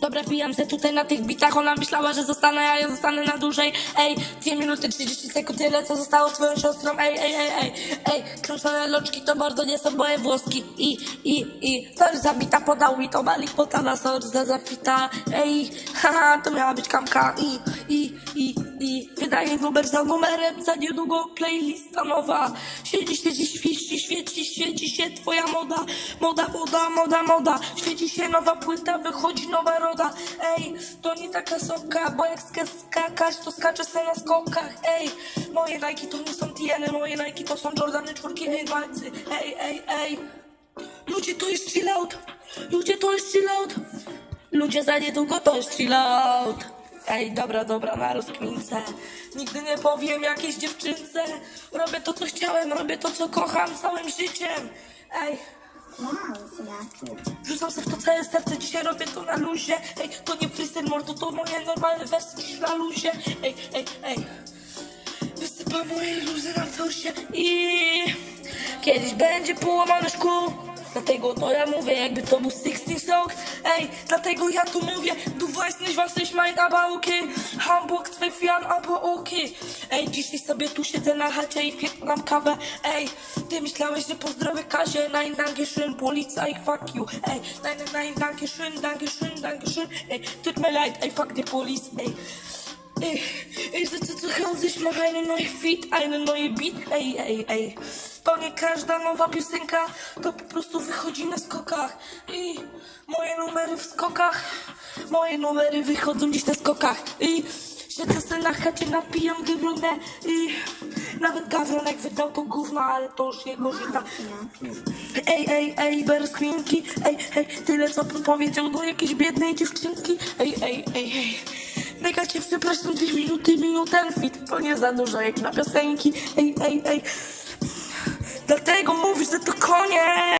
Dobra, wbijam se tutaj na tych bitach, ona myślała, że zostanę, a ja zostanę na dłużej. Ej, 2 minuty 30 sekund, tyle co zostało twoją siostrą. Ej, ej, ej, ej, ej, krążone loczki to bardzo nie są moje włoski. I, i, i, sorry za bita, podał mi to Malik Potana, sorry za zafita. Ej, haha, to miała być kamka. I, i, i, i, wydaje numer za numerem, za niedługo playlista nowa. Siedzi, siedzi, świeci, świeci, świeci się twoja moda. Moda, moda, moda, moda. Świeci się nowa płyta, wychodzi nowa roda. Ej, to nie taka soka, bo jak skakać, to skaczę sobie na skokach. Ej, moje Nike to nie są Tieny, moje Nike to są Jordany czwórki, walcy. Ej, ej, ej. Ludzie, to jest chill out. Ludzie, to jest chill out. Ludzie, za niedługo to jest chill out. Ej, dobra, dobra, na rozkmince. Nigdy nie powiem jakiejś dziewczynce. Robię to, co chciałem, robię to, co kocham całym życiem. Ej. Rzucam sobie w to całe serce, dzisiaj robię to na luzie Ej, to nie freestyle mordo, to moje normalne dziś na luzie Ej, ej, ej Wysypam moje luzy na forsie i Kiedyś będzie połamane szkół Dlatego to ja mówię, jakby to był 16 song Ej, dlatego ja tu mówię Du weißt nicht, was ich mein, aber okay Hamburg, zwölf Jahren, aber okay Ej, dzisiaj sobie tu siedzę na chacie i pierdam kawę. Ej, ty myślałeś, że pozdrowię Kazie? Nein, danke schön, Polizei, fuck you. Ej, nein, nein, danke schön, danke schön, danke schön Ej, tut mir leid, ej, fuck die Police, ej Ey, Hause, ich mache einen neuen Feed, einen neuen Beat. Ej, ej, ej. To nie każda nowa piosenka, to po prostu wychodzi na skokach. I moje numery w skokach, moje numery wychodzą dziś na skokach. I siedzę sobie na chacie, napijam wyglądę. I nawet Gawronek wydał to gówno, ale to już jego żyta. Ej, ej, ej, bez kminki, ej, ej, tyle co powiedział do jakiejś biednej dziewczynki. Ej, ej, ej, ej. Mega cię przepraszam, dwie minuty, minut ten fit, to nie za dużo jak na piosenki. Ej, ej, ej. Dlatego mówisz, że to koniec.